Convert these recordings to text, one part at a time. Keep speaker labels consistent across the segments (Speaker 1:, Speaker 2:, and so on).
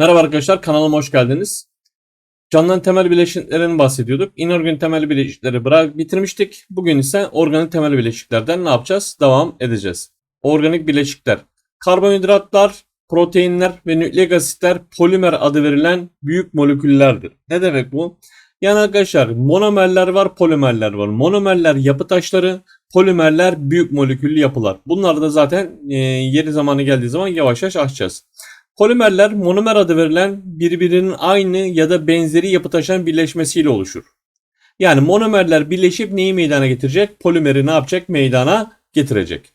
Speaker 1: Merhaba arkadaşlar kanalıma hoş geldiniz. Canlıların temel bileşiklerinden bahsediyorduk. İnorganik temel bileşikleri bitirmiştik. Bugün ise organik temel bileşiklerden ne yapacağız? Devam edeceğiz. Organik bileşikler. Karbonhidratlar, proteinler ve nükleik asitler polimer adı verilen büyük moleküllerdir. Ne demek bu? Yani arkadaşlar monomerler var, polimerler var. Monomerler yapı taşları, polimerler büyük moleküllü yapılar. Bunları da zaten e, yeri zamanı geldiği zaman yavaş yavaş açacağız. Polimerler monomer adı verilen birbirinin aynı ya da benzeri yapı taşıyan birleşmesiyle oluşur. Yani monomerler birleşip neyi meydana getirecek? Polimeri ne yapacak? Meydana getirecek.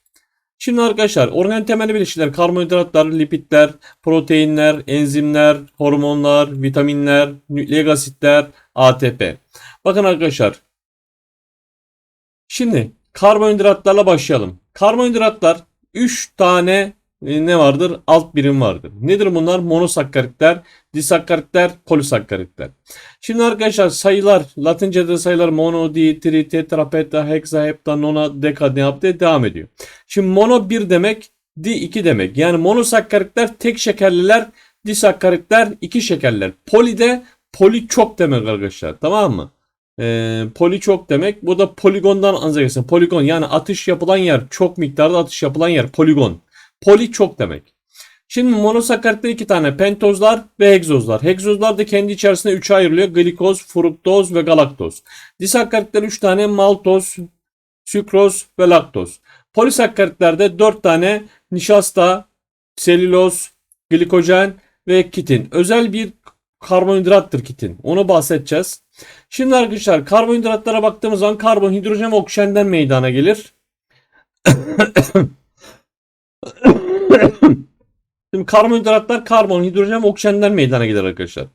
Speaker 1: Şimdi arkadaşlar organik temel bileşikler karbonhidratlar, lipidler, proteinler, enzimler, hormonlar, vitaminler, nükleik asitler, ATP. Bakın arkadaşlar. Şimdi karbonhidratlarla başlayalım. Karbonhidratlar 3 tane ne vardır? Alt birim vardır. Nedir bunlar? Monosakkaritler, disakkaritler, polisakkaritler. Şimdi arkadaşlar sayılar, Latince'de sayılar mono, di, tri, tetra, penta, hexa, hepta, nona, deka ne yaptı? Devam ediyor. Şimdi mono 1 demek, di 2 demek. Yani monosakkaritler tek şekerliler, disakkaritler iki şekerler. Poli de poli çok demek arkadaşlar. Tamam mı? Ee, poli çok demek. Bu da poligondan anlayacağız. Poligon yani atış yapılan yer, çok miktarda atış yapılan yer. Poligon. Poli çok demek. Şimdi monosakkaritler iki tane pentozlar ve hegzozlar. Hegzozlar da kendi içerisinde üçe ayrılıyor. Glikoz, fruktoz ve galaktoz. Disakkaritler üç tane maltoz, sükroz ve laktoz. Polisakkaritlerde dört tane nişasta, selüloz, glikojen ve kitin. Özel bir karbonhidrattır kitin. Onu bahsedeceğiz. Şimdi arkadaşlar karbonhidratlara baktığımız zaman karbon, hidrojen ve oksijenden meydana gelir. Şimdi karbonhidratlar karbon, hidrojen ve oksijenden meydana gelir arkadaşlar.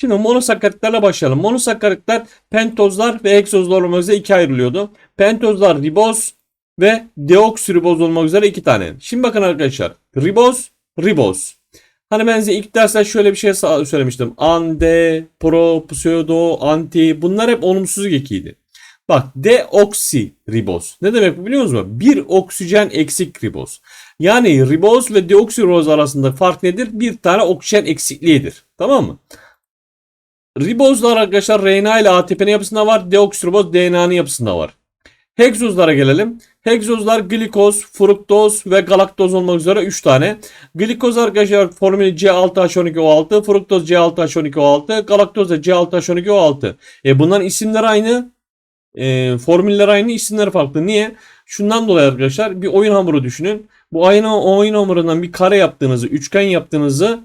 Speaker 1: Şimdi monosakkaritlerle başlayalım. Monosakkaritler pentozlar ve heksozlar olmak üzere ikiye ayrılıyordu. Pentozlar riboz ve deoksiriboz olmak üzere iki tane. Şimdi bakın arkadaşlar. Riboz, riboz. Hani ben size ilk derste şöyle bir şey söylemiştim. Ande, pro, pseudo, anti bunlar hep olumsuz ekiydi. Bak deoksiriboz. Ne demek bu biliyor musunuz? Bir oksijen eksik riboz. Yani riboz ve deoksiriboz arasında fark nedir? Bir tane oksijen eksikliğidir. Tamam mı? Ribozlar arkadaşlar RNA ile ATP'nin yapısında var. Deoksiriboz DNA'nın yapısında var. Hegzozlara gelelim. Hegzozlar glikoz, fruktoz ve galaktoz olmak üzere 3 tane. Glikoz arkadaşlar formülü C6H12O6, fruktoz C6H12O6, galaktoz da C6H12O6. E bunların isimleri aynı. E, formüller aynı, isimleri farklı. Niye? Şundan dolayı arkadaşlar bir oyun hamuru düşünün. Bu aynı oyun hamurundan bir kare yaptığınızı, üçgen yaptığınızı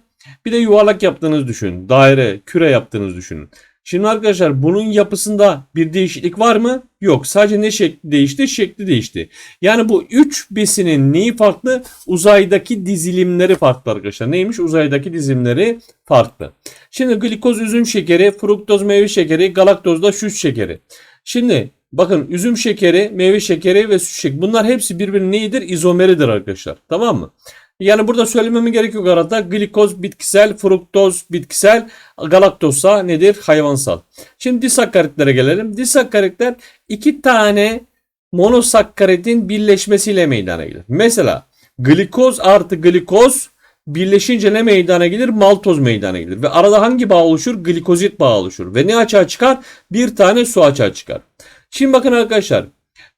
Speaker 1: bir de yuvarlak yaptığınızı düşünün. Daire, küre yaptığınızı düşünün. Şimdi arkadaşlar bunun yapısında bir değişiklik var mı? Yok. Sadece ne şekli değişti? Şekli değişti. Yani bu 3 besinin neyi farklı? Uzaydaki dizilimleri farklı arkadaşlar. Neymiş? Uzaydaki dizilimleri farklı. Şimdi glikoz üzüm şekeri, fruktoz meyve şekeri, galaktoz da süt şekeri. Şimdi bakın üzüm şekeri, meyve şekeri ve süt şekeri. Bunlar hepsi birbirinin neyidir? İzomeridir arkadaşlar. Tamam mı? Yani burada söylememe gerek yok arada. Glikoz bitkisel, fruktoz bitkisel, galaktozsa nedir? Hayvansal. Şimdi disakkaritlere gelelim. Disakkaritler iki tane monosakkaridin birleşmesiyle meydana gelir. Mesela glikoz artı glikoz birleşince ne meydana gelir? Maltoz meydana gelir. Ve arada hangi bağ oluşur? Glikozit bağı oluşur. Ve ne açığa çıkar? Bir tane su açığa çıkar. Şimdi bakın arkadaşlar.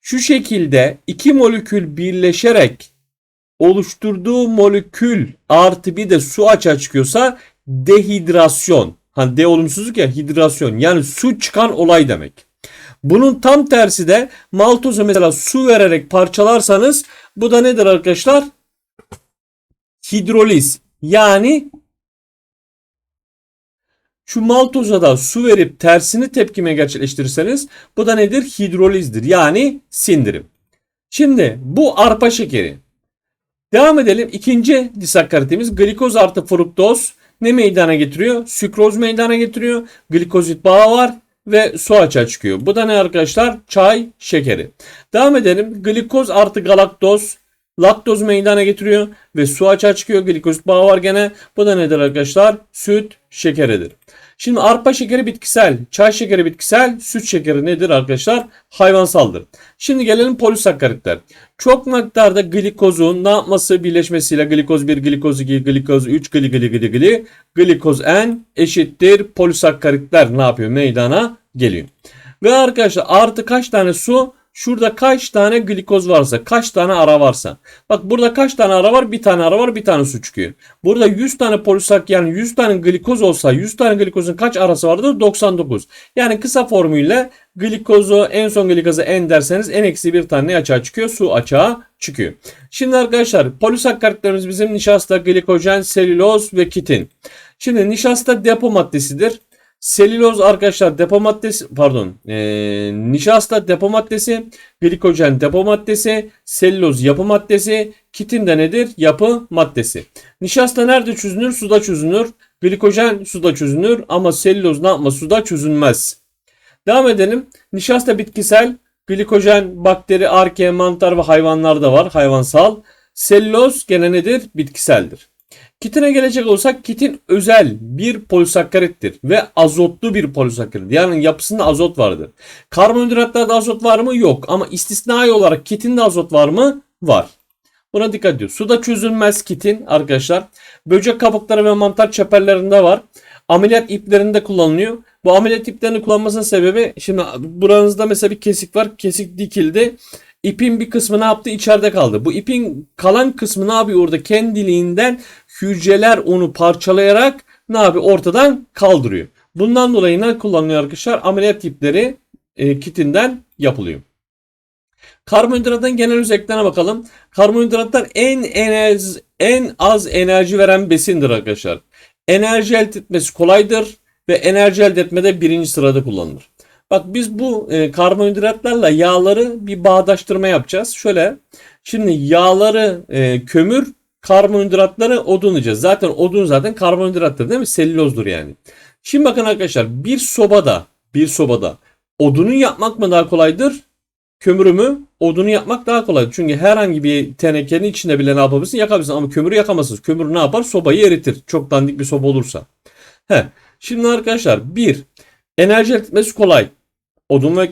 Speaker 1: Şu şekilde iki molekül birleşerek oluşturduğu molekül artı bir de su açığa çıkıyorsa dehidrasyon. Hani de olumsuzluk ya hidrasyon yani su çıkan olay demek. Bunun tam tersi de maltozu mesela su vererek parçalarsanız bu da nedir arkadaşlar? Hidroliz. Yani şu maltoza da su verip tersini tepkime gerçekleştirirseniz bu da nedir? Hidrolizdir. Yani sindirim. Şimdi bu arpa şekeri. Devam edelim. İkinci disakkaritimiz glikoz artı fruktoz ne meydana getiriyor? Sükroz meydana getiriyor. Glikozit bağı var ve su açığa çıkıyor. Bu da ne arkadaşlar? Çay şekeri. Devam edelim. Glikoz artı galaktoz laktoz meydana getiriyor ve su açığa çıkıyor. Glikozit bağı var gene. Bu da nedir arkadaşlar? Süt şekeridir. Şimdi arpa şekeri bitkisel, çay şekeri bitkisel, süt şekeri nedir arkadaşlar? Hayvansaldır. Şimdi gelelim polisakkaritler. Çok miktarda glikozun ne yapması birleşmesiyle glikoz 1, glikoz 2, glikoz 3, gli gli gli gli, glikoz n eşittir polisakkaritler ne yapıyor? Meydana geliyor. Ve arkadaşlar artı kaç tane su? Şurada kaç tane glikoz varsa, kaç tane ara varsa. Bak burada kaç tane ara var? Bir tane ara var, bir tane su çıkıyor. Burada 100 tane polisak yani 100 tane glikoz olsa 100 tane glikozun kaç arası vardır? 99. Yani kısa formülle glikozu en son glikozu n derseniz n eksi bir tane ne açığa çıkıyor? Su açığa çıkıyor. Şimdi arkadaşlar polisakkaritlerimiz bizim nişasta, glikojen, selüloz ve kitin. Şimdi nişasta depo maddesidir. Selüloz arkadaşlar depo maddesi pardon ee, nişasta depo maddesi, glikojen depo maddesi, selüloz yapı maddesi, kitin de nedir? Yapı maddesi. Nişasta nerede çözünür? Suda çözünür. Glikojen suda çözünür ama selüloz ne yapmaz? Suda çözünmez. Devam edelim. Nişasta bitkisel, glikojen bakteri, arke, mantar ve hayvanlarda var. Hayvansal. Selüloz gene nedir? Bitkiseldir. Kitine gelecek olursak kitin özel bir polisakkarittir ve azotlu bir polisakkarit. Yani yapısında azot vardır. Karbonhidratlarda azot var mı? Yok. Ama istisnai olarak kitinde azot var mı? Var. Buna dikkat ediyor. Suda çözülmez kitin arkadaşlar. Böcek kabukları ve mantar çeperlerinde var. Ameliyat iplerinde kullanılıyor. Bu ameliyat iplerini kullanmasının sebebi şimdi buranızda mesela bir kesik var. Kesik dikildi. İpin bir kısmı ne yaptı? İçeride kaldı. Bu ipin kalan kısmı ne yapıyor orada? Kendiliğinden hücreler onu parçalayarak ne yapıyor? Ortadan kaldırıyor. Bundan dolayı ne kullanılıyor arkadaşlar? Ameliyat ipleri e, kitinden yapılıyor. Karbonhidratın genel özelliklerine bakalım. Karbonhidratlar en enerji, en az enerji veren besindir arkadaşlar. Enerji elde etmesi kolaydır ve enerji elde etmede birinci sırada kullanılır. Bak biz bu e, karbonhidratlarla yağları bir bağdaştırma yapacağız. Şöyle şimdi yağları e, kömür, karbonhidratları odun. Zaten odun zaten karbonhidrattır değil mi? Selülozdur yani. Şimdi bakın arkadaşlar bir sobada bir sobada odunu yapmak mı daha kolaydır? Kömürü mü? Odunu yapmak daha kolay. Çünkü herhangi bir tenekenin içinde bile ne yapabilirsin? Yakabilirsin ama kömürü yakamazsınız. Kömür ne yapar? Sobayı eritir. Çok dandik bir soba olursa. He. Şimdi arkadaşlar bir enerji etmesi kolay. Odun ve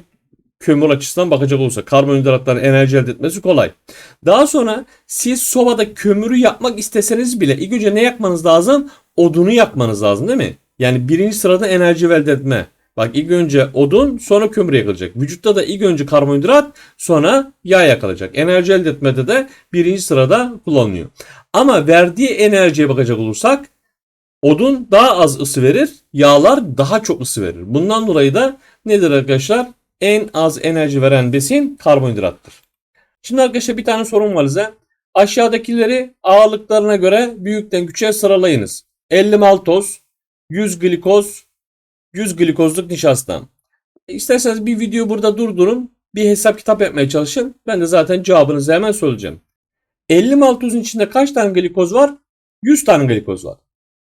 Speaker 1: kömür açısından bakacak olursa karbonhidratların enerji elde etmesi kolay. Daha sonra siz sobada kömürü yapmak isteseniz bile ilk önce ne yakmanız lazım? Odunu yakmanız lazım değil mi? Yani birinci sırada enerji elde etme. Bak ilk önce odun sonra kömür yakılacak. Vücutta da ilk önce karbonhidrat sonra yağ yakılacak. Enerji elde etmede de birinci sırada kullanılıyor. Ama verdiği enerjiye bakacak olursak odun daha az ısı verir, yağlar daha çok ısı verir. Bundan dolayı da nedir arkadaşlar? En az enerji veren besin karbonhidrattır. Şimdi arkadaşlar bir tane sorum var size. Aşağıdakileri ağırlıklarına göre büyükten küçüğe sıralayınız. 50 maltoz, 100 glikoz, 100 glikozluk nişasta. İsterseniz bir video burada durdurun. Bir hesap kitap yapmaya çalışın. Ben de zaten cevabınızı hemen söyleyeceğim. 50 maltozun içinde kaç tane glikoz var? 100 tane glikoz var.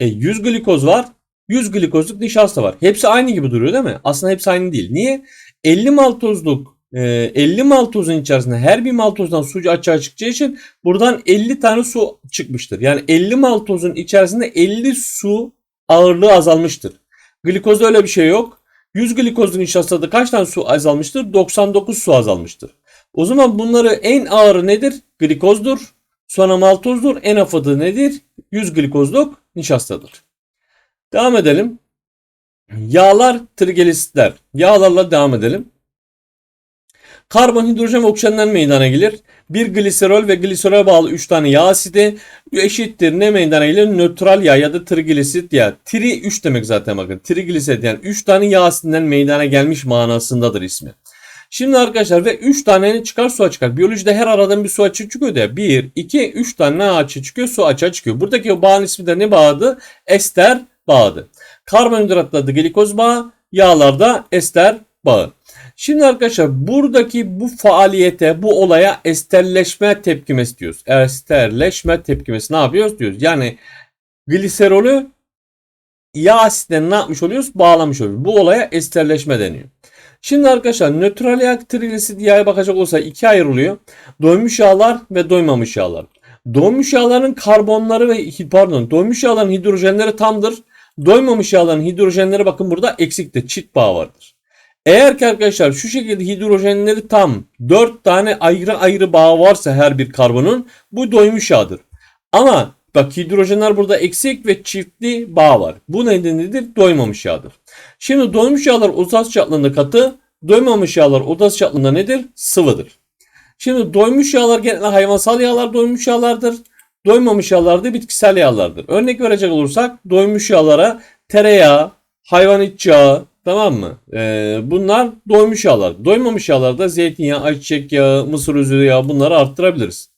Speaker 1: E 100 glikoz var. 100 glikozluk nişasta var. Hepsi aynı gibi duruyor değil mi? Aslında hepsi aynı değil. Niye? 50 maltozluk 50 maltozun içerisinde her bir maltozdan su açığa çıkacağı için buradan 50 tane su çıkmıştır. Yani 50 maltozun içerisinde 50 su ağırlığı azalmıştır. Glikozda öyle bir şey yok. 100 glikozun nişastada kaç tane su azalmıştır? 99 su azalmıştır. O zaman bunları en ağırı nedir? Glikozdur. Sonra maltozdur. En hafifı nedir? 100 glikozluk nişastadır. Devam edelim. Yağlar, trigliseritler. Yağlarla devam edelim. Karbon, hidrojen ve oksijenler meydana gelir. Bir gliserol ve gliserol bağlı 3 tane yağ asidi eşittir. Ne meydana gelir? Nötral yağ ya da trigliserit yağ. Tri 3 demek zaten bakın. Trigliserit yani 3 tane yağ asidinden meydana gelmiş manasındadır ismi. Şimdi arkadaşlar ve 3 tane çıkar su çıkar. Biyolojide her aradan bir su açığı çıkıyor da 1, 2, 3 tane ne açığı çıkıyor? Su açığa çıkıyor. Buradaki o bağın ismi de ne bağıdı? Ester bağıdı. Karbonhidratlarda glikoz bağı, yağlarda ester bağı. Şimdi arkadaşlar buradaki bu faaliyete, bu olaya esterleşme tepkimesi diyoruz. Esterleşme tepkimesi ne yapıyoruz diyoruz. Yani gliserolü yağ asitine ne yapmış oluyoruz? Bağlamış oluyoruz. Bu olaya esterleşme deniyor. Şimdi arkadaşlar nötral yağ trigliserit yağa bakacak olsa ikiye ayrılıyor. Doymuş yağlar ve doymamış yağlar. Doymuş yağların karbonları ve pardon doymuş yağların hidrojenleri tamdır. Doymamış yağların hidrojenleri bakın burada eksikte çift bağ vardır. Eğer ki arkadaşlar şu şekilde hidrojenleri tam 4 tane ayrı ayrı bağ varsa her bir karbonun bu doymuş yağdır. Ama bak hidrojenler burada eksik ve çiftli bağ var. Bu nedenidir doymamış yağdır. Şimdi doymuş yağlar odas çatlığında katı, doymamış yağlar odas çatlığında nedir? Sıvıdır. Şimdi doymuş yağlar genelde hayvansal yağlar doymuş yağlardır. Doymamış yağlar da bitkisel yağlardır. Örnek verecek olursak doymuş yağlara tereyağı, hayvan iç yağı, tamam mı? Ee, bunlar doymuş yağlar. Doymamış yağlarda zeytinyağı, ayçiçek yağı, mısır özü yağı bunları arttırabiliriz.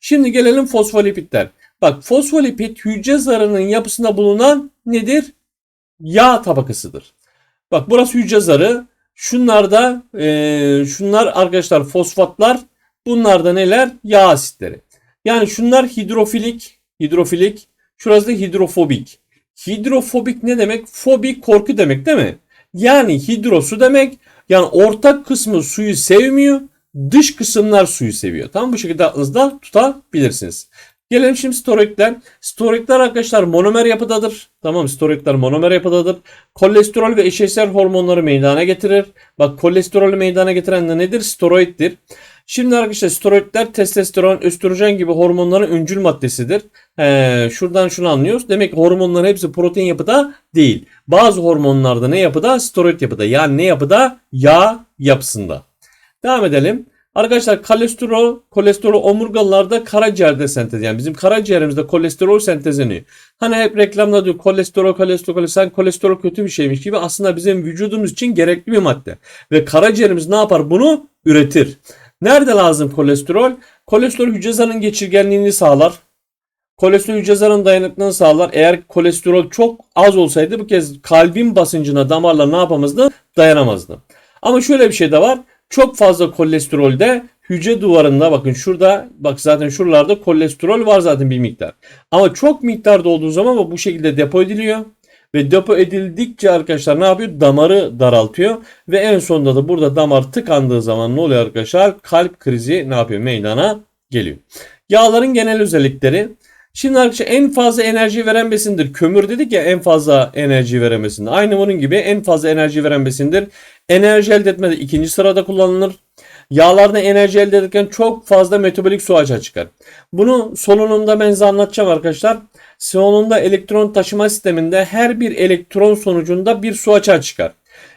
Speaker 1: Şimdi gelelim fosfolipitler. Bak fosfolipid hücre zarının yapısında bulunan nedir? Yağ tabakasıdır. Bak burası hücre zarı. Şunlar da e, şunlar arkadaşlar fosfatlar. Bunlar da neler? Yağ asitleri. Yani şunlar hidrofilik, hidrofilik. Şurası da hidrofobik. Hidrofobik ne demek? Fobi korku demek değil mi? Yani hidrosu demek. Yani ortak kısmı suyu sevmiyor. Dış kısımlar suyu seviyor. Tamam bu şekilde aklınızda tutabilirsiniz. Gelelim şimdi steroidler. Steroidler arkadaşlar monomer yapıdadır. Tamam steroidler monomer yapıdadır. Kolesterol ve eşeysel hormonları meydana getirir. Bak kolesterolü meydana getiren de nedir? Steroiddir. Şimdi arkadaşlar steroidler testosteron, östrojen gibi hormonların öncül maddesidir. Ee, şuradan şunu anlıyoruz. Demek ki hormonların hepsi protein yapıda değil. Bazı hormonlarda ne yapıda? Steroid yapıda. Yani ne yapıda? Yağ yapısında. Devam edelim. Arkadaşlar kolesterol, kolesterol omurgalılarda karaciğerde sentez. Yani bizim karaciğerimizde kolesterol sentezleniyor. Hani hep reklamda diyor kolesterol, kolesterol, kolesterol, kolesterol kötü bir şeymiş gibi aslında bizim vücudumuz için gerekli bir madde. Ve karaciğerimiz ne yapar? Bunu üretir. Nerede lazım kolesterol? Kolesterol hücre zarının geçirgenliğini sağlar. Kolesterol hücre zarının dayanıklılığını sağlar. Eğer kolesterol çok az olsaydı bu kez kalbin basıncına damarlar ne yapamazdı? Dayanamazdı. Ama şöyle bir şey de var. Çok fazla kolesterolde hücre duvarında bakın şurada bak zaten şuralarda kolesterol var zaten bir miktar. Ama çok miktarda olduğu zaman bu şekilde depo ediliyor. Ve depo edildikçe arkadaşlar ne yapıyor? Damarı daraltıyor. Ve en sonunda da burada damar tıkandığı zaman ne oluyor arkadaşlar? Kalp krizi ne yapıyor? Meydana geliyor. Yağların genel özellikleri. Şimdi arkadaşlar en fazla enerji veren besindir. Kömür dedik ya en fazla enerji veren besindir. Aynı bunun gibi en fazla enerji veren besindir. Enerji elde etmede ikinci sırada kullanılır. Yağlardan enerji elde ederken çok fazla metabolik su açığa çıkar. Bunu solunumda ben size anlatacağım arkadaşlar. Solunumda elektron taşıma sisteminde her bir elektron sonucunda bir su açığa çıkar.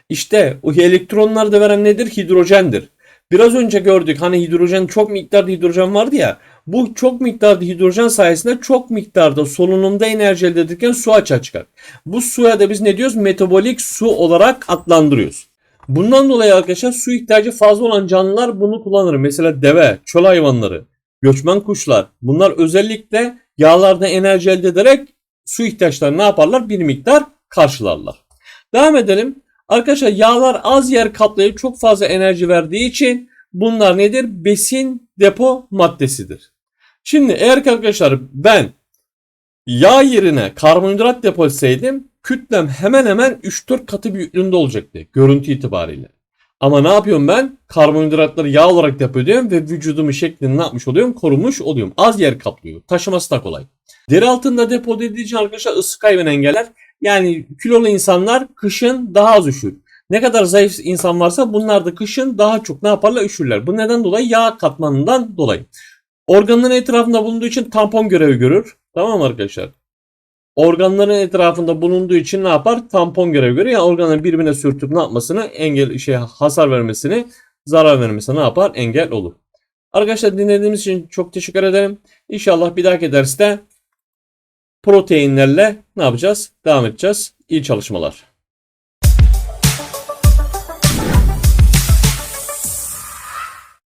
Speaker 1: İşte o elektronlar da veren nedir? Hidrojendir. Biraz önce gördük hani hidrojen çok miktarda hidrojen vardı ya. Bu çok miktarda hidrojen sayesinde çok miktarda solunumda enerji elde ederken su açığa çıkar. Bu suya da biz ne diyoruz? Metabolik su olarak adlandırıyoruz. Bundan dolayı arkadaşlar su ihtiyacı fazla olan canlılar bunu kullanır. Mesela deve, çöl hayvanları, göçmen kuşlar. Bunlar özellikle yağlardan enerji elde ederek su ihtiyaçlarını ne yaparlar? Bir miktar karşılarlar. Devam edelim. Arkadaşlar yağlar az yer kaplayıp çok fazla enerji verdiği için bunlar nedir? Besin depo maddesidir. Şimdi eğer ki arkadaşlar ben yağ yerine karbonhidrat depolseydim kütlem hemen hemen 3-4 katı büyüklüğünde olacaktı görüntü itibariyle. Ama ne yapıyorum ben? Karbonhidratları yağ olarak depo ediyorum ve vücudumun şeklini ne yapmış oluyorum? Korumuş oluyorum. Az yer kaplıyor. Taşıması da kolay. Deri altında depo edildiği için arkadaşlar ısı kaybını engeller. Yani kilolu insanlar kışın daha az üşür. Ne kadar zayıf insan varsa bunlar da kışın daha çok ne yaparlar? Üşürler. Bu neden dolayı? Yağ katmanından dolayı. Organların etrafında bulunduğu için tampon görevi görür. Tamam arkadaşlar? Organların etrafında bulunduğu için ne yapar? Tampon görevi görür. Yani organların birbirine sürtüp ne yapmasını, engel şey hasar vermesini, zarar vermesine ne yapar? Engel olur. Arkadaşlar dinlediğimiz için çok teşekkür ederim. İnşallah bir dahaki derste proteinlerle ne yapacağız? Devam edeceğiz. İyi çalışmalar.